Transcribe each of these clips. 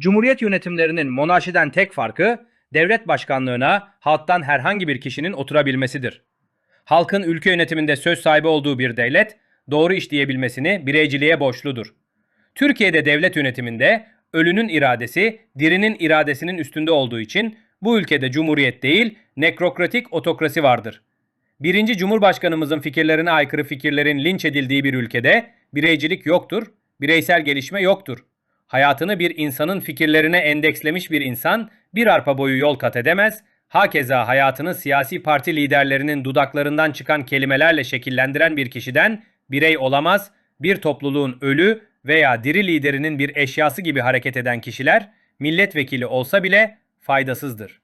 Cumhuriyet yönetimlerinin monarşiden tek farkı devlet başkanlığına halktan herhangi bir kişinin oturabilmesidir. Halkın ülke yönetiminde söz sahibi olduğu bir devlet doğru işleyebilmesini bireyciliğe borçludur. Türkiye'de devlet yönetiminde ölünün iradesi dirinin iradesinin üstünde olduğu için bu ülkede cumhuriyet değil nekrokratik otokrasi vardır. Birinci Cumhurbaşkanımızın fikirlerine aykırı fikirlerin linç edildiği bir ülkede bireycilik yoktur, bireysel gelişme yoktur. Hayatını bir insanın fikirlerine endekslemiş bir insan bir arpa boyu yol kat edemez, hakeza hayatını siyasi parti liderlerinin dudaklarından çıkan kelimelerle şekillendiren bir kişiden birey olamaz, bir topluluğun ölü veya diri liderinin bir eşyası gibi hareket eden kişiler milletvekili olsa bile faydasızdır.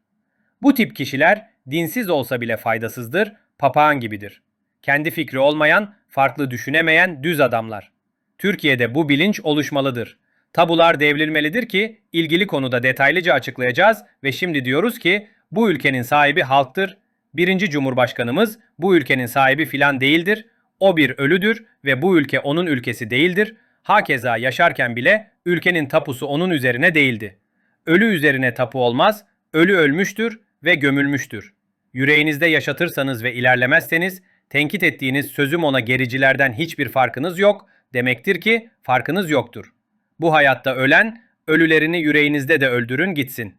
Bu tip kişiler dinsiz olsa bile faydasızdır, papağan gibidir. Kendi fikri olmayan, farklı düşünemeyen düz adamlar. Türkiye'de bu bilinç oluşmalıdır. Tabular devrilmelidir ki ilgili konuda detaylıca açıklayacağız ve şimdi diyoruz ki bu ülkenin sahibi halktır. Birinci Cumhurbaşkanımız bu ülkenin sahibi filan değildir. O bir ölüdür ve bu ülke onun ülkesi değildir. Hakeza yaşarken bile ülkenin tapusu onun üzerine değildi. Ölü üzerine tapu olmaz, ölü ölmüştür ve gömülmüştür. Yüreğinizde yaşatırsanız ve ilerlemezseniz tenkit ettiğiniz sözüm ona gericilerden hiçbir farkınız yok demektir ki farkınız yoktur. Bu hayatta ölen, ölülerini yüreğinizde de öldürün gitsin.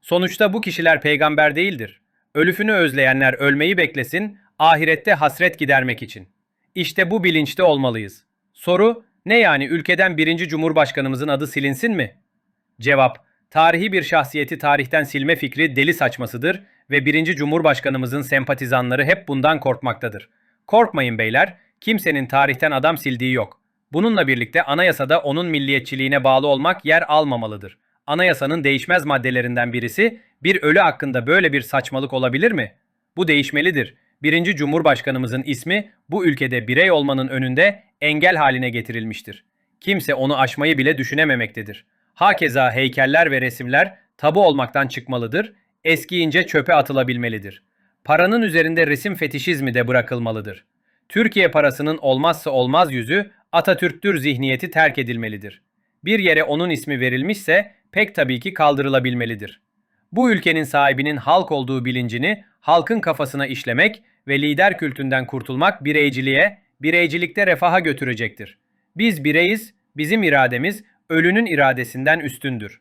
Sonuçta bu kişiler peygamber değildir. Ölüfünü özleyenler ölmeyi beklesin, ahirette hasret gidermek için. İşte bu bilinçte olmalıyız. Soru, ne yani ülkeden birinci cumhurbaşkanımızın adı silinsin mi? Cevap, tarihi bir şahsiyeti tarihten silme fikri deli saçmasıdır ve birinci cumhurbaşkanımızın sempatizanları hep bundan korkmaktadır. Korkmayın beyler, kimsenin tarihten adam sildiği yok. Bununla birlikte anayasada onun milliyetçiliğine bağlı olmak yer almamalıdır. Anayasanın değişmez maddelerinden birisi, bir ölü hakkında böyle bir saçmalık olabilir mi? Bu değişmelidir. Birinci Cumhurbaşkanımızın ismi bu ülkede birey olmanın önünde engel haline getirilmiştir. Kimse onu aşmayı bile düşünememektedir. Hakeza heykeller ve resimler tabu olmaktan çıkmalıdır, eskiyince çöpe atılabilmelidir. Paranın üzerinde resim fetişizmi de bırakılmalıdır. Türkiye parasının olmazsa olmaz yüzü Atatürk'tür zihniyeti terk edilmelidir. Bir yere onun ismi verilmişse pek tabii ki kaldırılabilmelidir. Bu ülkenin sahibinin halk olduğu bilincini halkın kafasına işlemek ve lider kültünden kurtulmak bireyciliğe, bireycilikte refaha götürecektir. Biz bireyiz, bizim irademiz ölünün iradesinden üstündür.